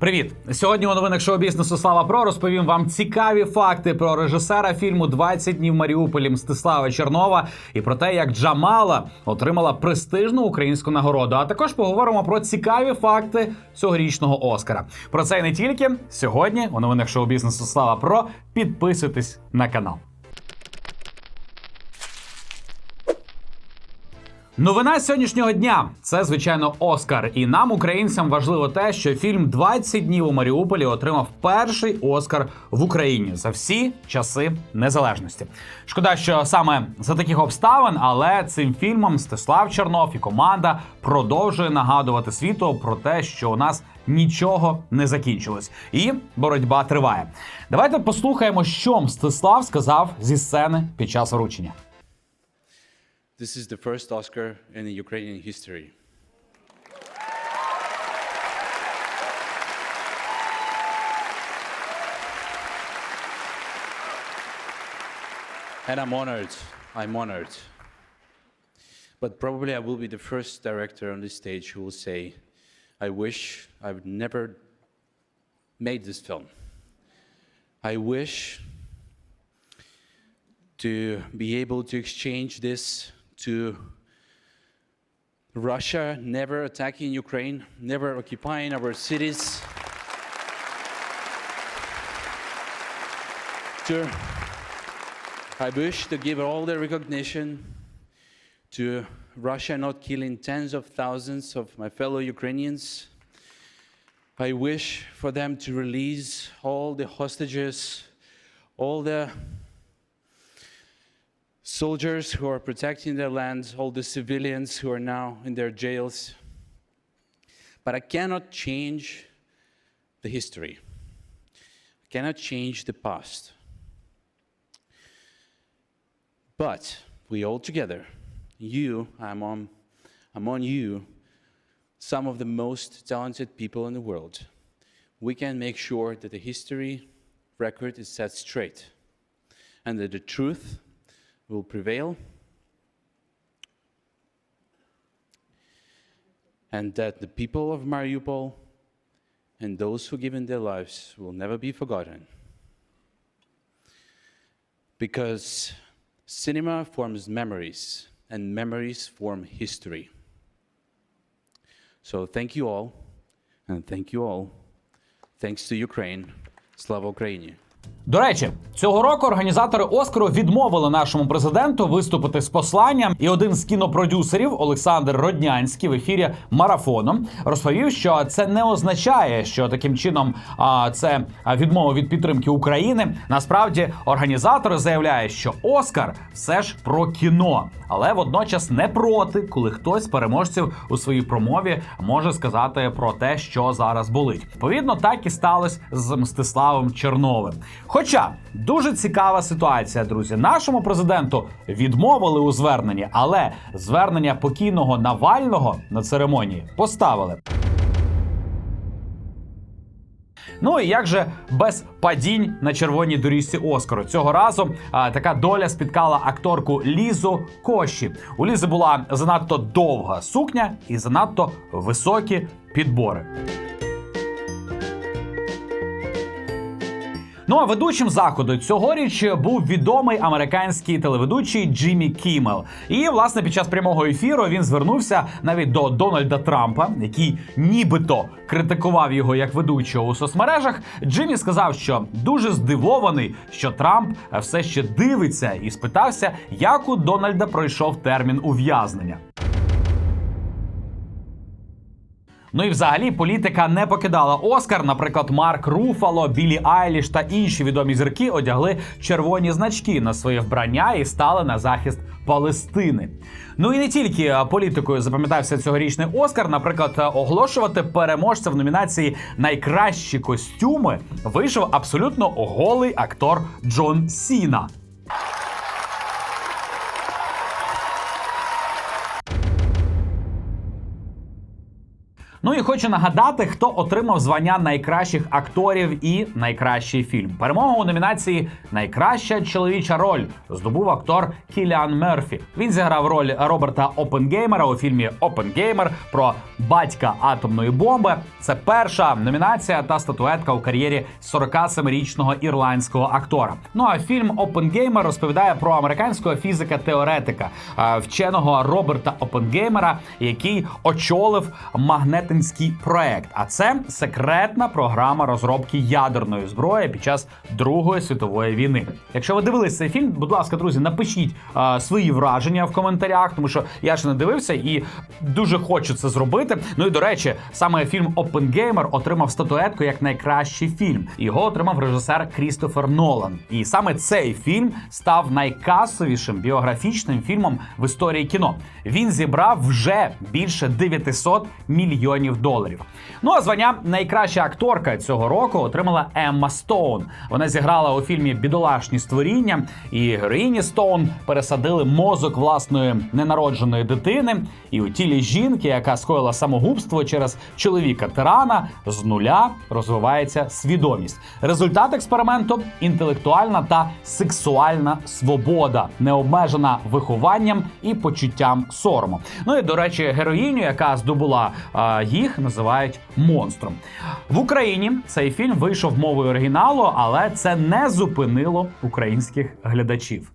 Привіт! Сьогодні у новинах шоу бізнесу Слава Про розповім вам цікаві факти про режисера фільму «20 днів в Маріуполі Мстислава Чернова і про те, як Джамала отримала престижну українську нагороду. А також поговоримо про цікаві факти цьогорічного Оскара. Про це і не тільки сьогодні. У новинах шоу бізнесу Слава Про підписуйтесь на канал. Новина сьогоднішнього дня це звичайно Оскар. І нам, українцям, важливо те, що фільм «20 днів у Маріуполі отримав перший Оскар в Україні за всі часи незалежності. Шкода, що саме за таких обставин, але цим фільмом Стеслав Чернов і команда продовжує нагадувати світу про те, що у нас нічого не закінчилось, і боротьба триває. Давайте послухаємо, що Мстислав сказав зі сцени під час вручення. This is the first Oscar in Ukrainian history. And I'm honored. I'm honored. But probably I will be the first director on this stage who will say, I wish I would never made this film. I wish to be able to exchange this to Russia never attacking Ukraine, never occupying our cities. To, I wish to give all the recognition to Russia not killing tens of thousands of my fellow Ukrainians. I wish for them to release all the hostages, all the soldiers who are protecting their lands, all the civilians who are now in their jails. But I cannot change the history. I cannot change the past. But we all together, you, I'm on, I'm on you, some of the most talented people in the world, we can make sure that the history record is set straight and that the truth will prevail and that the people of Mariupol and those who given their lives will never be forgotten. Because cinema forms memories and memories form history. So thank you all and thank you all. Thanks to Ukraine. Slava Ukraini! До речі, цього року організатори Оскару відмовили нашому президенту виступити з посланням, і один з кінопродюсерів Олександр Роднянський в ефірі марафоном розповів, що це не означає, що таким чином а, це відмова від підтримки України. Насправді організатори заявляють, що Оскар все ж про кіно, але водночас не проти, коли хтось з переможців у своїй промові може сказати про те, що зараз болить. Відповідно, так і сталося з Мстиславом Черновим. Хоча дуже цікава ситуація, друзі, нашому президенту відмовили у зверненні, але звернення покійного Навального на церемонії поставили. Ну і як же без падінь на червоній доріжці Оскару цього разу а, така доля спіткала акторку Лізу Коші. У Лізи була занадто довга сукня і занадто високі підбори. Ну а ведучим заходу цьогоріч був відомий американський телеведучий Джиммі Кіммел. І власне під час прямого ефіру він звернувся навіть до Дональда Трампа, який нібито критикував його як ведучого у соцмережах. Джиммі сказав, що дуже здивований, що Трамп все ще дивиться, і спитався, як у Дональда пройшов термін ув'язнення. Ну і взагалі політика не покидала Оскар. Наприклад, Марк Руфало, Білі Айліш та інші відомі зірки одягли червоні значки на своє вбрання і стали на захист Палестини. Ну і не тільки політикою запам'ятався цьогорічний Оскар. Наприклад, оголошувати переможця в номінації Найкращі костюми вийшов абсолютно голий актор Джон Сіна. Ну і хочу нагадати, хто отримав звання найкращих акторів і найкращий фільм. Перемогу у номінації Найкраща чоловіча роль здобув актор Кіліан Мерфі. Він зіграв роль Роберта Опенгеймера у фільмі Опенгеймер про батька атомної бомби. Це перша номінація та статуетка у кар'єрі 47-річного ірландського актора. Ну а фільм Опенгеймер розповідає про американського фізика-теоретика, вченого Роберта Опенгеймера, який очолив магнетинський проект. А це секретна програма розробки ядерної зброї під час Другої світової війни. Якщо ви дивились цей фільм, будь ласка, друзі, напишіть е, свої враження в коментарях, тому що я ж не дивився і дуже хочу це зробити. Ну і до речі, саме фільм Опенгеймер отримав статуетку як найкращий фільм. Його отримав режисер Крістофер Нолан. І саме цей фільм став найкасовішим біографічним фільмом в історії кіно. Він зібрав вже більше 900 мільйонів доларів. Ну а звання найкраща акторка цього року отримала Емма Стоун. Вона зіграла у фільмі Бідолашні створіння, і героїні Стоун пересадили мозок власної ненародженої дитини. І у тілі жінки, яка скоїла самогубство через чоловіка тирана, з нуля розвивається свідомість. Результат експерименту інтелектуальна та сексуальна свобода, необмежена вихованням і почуттям сорому. Ну і до речі, героїню, яка здобула їх, називають монстром. В Україні цей фільм вийшов мовою оригіналу, але це не зупинило українських глядачів.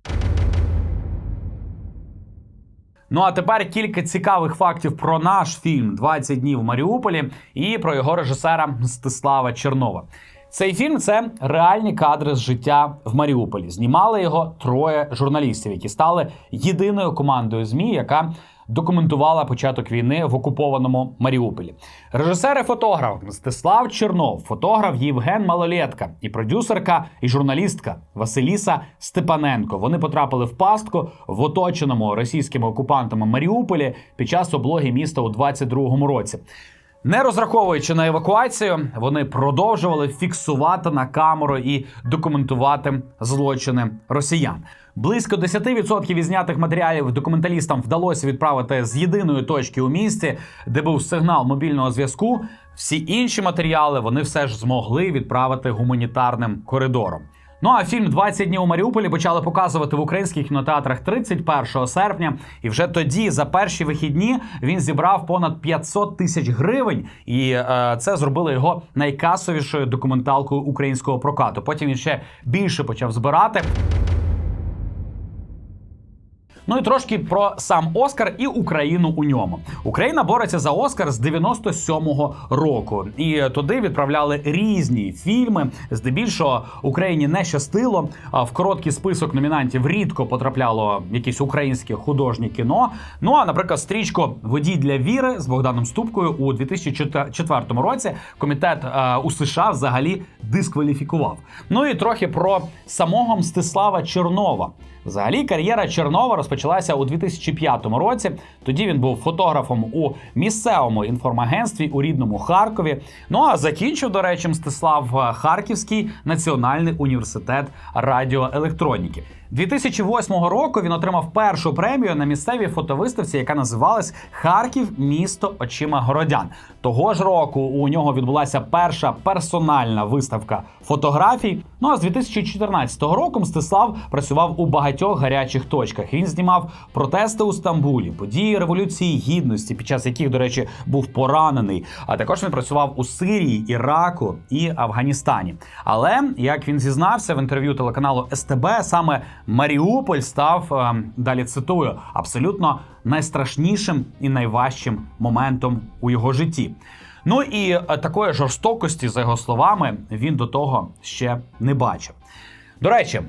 Ну а тепер кілька цікавих фактів про наш фільм «20 днів в Маріуполі і про його режисера Мстислава Чернова. Цей фільм це реальні кадри з життя в Маріуполі. Знімали його троє журналістів, які стали єдиною командою ЗМІ, яка документувала початок війни в окупованому Маріуполі. Режисер і фотограф Мстислав Чернов, фотограф Євген Малолетка і продюсерка і журналістка Василіса Степаненко. Вони потрапили в пастку в оточеному російськими окупантами Маріуполі під час облоги міста у 22-му році. Не розраховуючи на евакуацію, вони продовжували фіксувати на камеру і документувати злочини росіян. Близько 10% із знятих матеріалів документалістам вдалося відправити з єдиної точки у місті, де був сигнал мобільного зв'язку. Всі інші матеріали вони все ж змогли відправити гуманітарним коридором. Ну а фільм «20 днів у Маріуполі почали показувати в українських кінотеатрах 31 серпня. І вже тоді, за перші вихідні, він зібрав понад 500 тисяч гривень, і е, це зробило його найкасовішою документалкою українського прокату. Потім він ще більше почав збирати. Ну і трошки про сам Оскар і Україну у ньому. Україна бореться за Оскар з 97-го року, і туди відправляли різні фільми. Здебільшого Україні не щастило. А в короткий список номінантів рідко потрапляло якесь українське художнє кіно. Ну а наприклад, стрічку Водій для віри з Богданом Ступкою у 2004 році комітет е, у США взагалі дискваліфікував. Ну і трохи про самого Мстислава Чернова. Взагалі, кар'єра Чернова розпочалася у 2005 році. Тоді він був фотографом у місцевому інформагентстві у рідному Харкові. Ну а закінчив, до речі, Мстислав е, Харківський національний університет радіоелектроніки. 2008 року він отримав першу премію на місцевій фотовиставці, яка називалась Харків місто очима городян. Того ж року у нього відбулася перша персональна виставка фотографій. Ну а з 2014 року Мстислав працював у багатьох гарячих точках. Він знімав протести у Стамбулі, події революції гідності, під час яких, до речі, був поранений. А також він працював у Сирії, Іраку і Афганістані. Але як він зізнався в інтерв'ю телеканалу СТБ, саме Маріуполь став е, далі цитую абсолютно найстрашнішим і найважчим моментом у його житті. Ну і е, такої жорстокості, за його словами, він до того ще не бачив. До речі, е,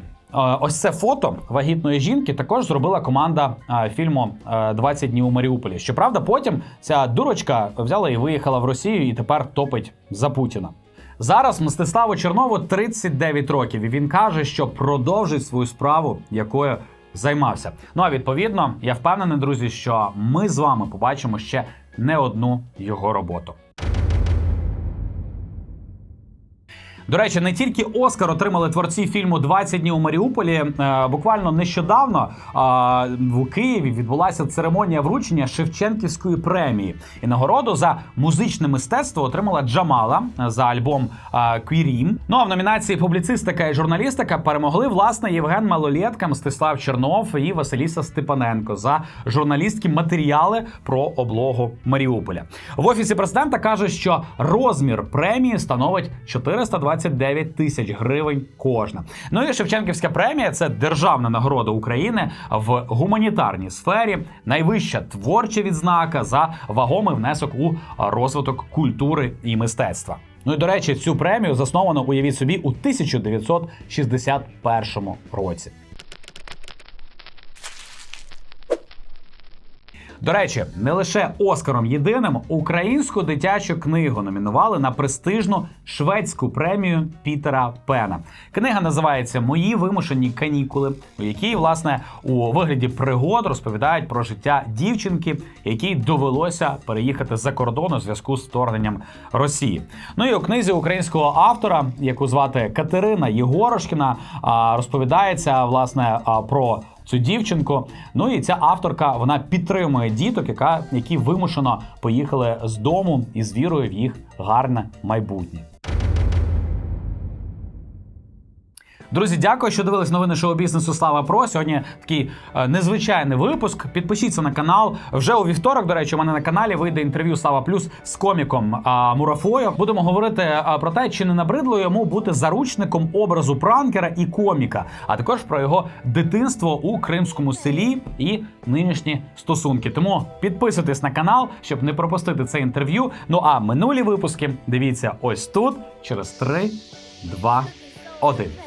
ось це фото вагітної жінки також зробила команда фільму е, «20 днів у Маріуполі. Щоправда, потім ця дурочка взяла і виїхала в Росію і тепер топить за Путіна. Зараз Мстиславу Чернову 39 років, і він каже, що продовжить свою справу, якою займався. Ну а відповідно, я впевнений, друзі, що ми з вами побачимо ще не одну його роботу. До речі, не тільки Оскар отримали творці фільму «20 днів у Маріуполі. Е, Буквально нещодавно в Києві відбулася церемонія вручення Шевченківської премії. І нагороду за музичне мистецтво отримала Джамала за альбом Квірім. Ну а в номінації публіцистика і журналістика перемогли власне Євген Малолєтка, Мстислав Чернов і Василіса Степаненко за журналістські матеріали про облогу Маріуполя. В офісі президента кажуть, що розмір премії становить 429 тисяч гривень кожна. Ну і Шевченківська премія це державна нагорода України в гуманітарній сфері, найвища творча відзнака за вагомий внесок у розвиток культури і мистецтва. Ну і до речі, цю премію засновано уявіть собі у 1961 році. До речі, не лише Оскаром єдиним українську дитячу книгу номінували на престижну шведську премію Пітера Пена. Книга називається Мої вимушені канікули, у якій, власне, у вигляді пригод розповідають про життя дівчинки, якій довелося переїхати за кордон у зв'язку з вторгненням Росії. Ну і у книзі українського автора, яку звати Катерина Єгорошкіна, розповідається власне про цю дівчинку. Ну і ця авторка вона підтримує діток, яка які вимушено поїхали з дому із вірою в їх гарне майбутнє. Друзі, дякую, що дивились новини шоу бізнесу Слава Про. Сьогодні такий е, незвичайний випуск. Підпишіться на канал. Вже у вівторок, до речі, у мене на каналі вийде інтерв'ю Слава Плюс з коміком Мурафою. Будемо говорити про те, чи не набридло йому бути заручником образу пранкера і коміка, а також про його дитинство у кримському селі і нинішні стосунки. Тому підписуйтесь на канал, щоб не пропустити це інтерв'ю. Ну а минулі випуски дивіться ось тут через 3, 2, 1.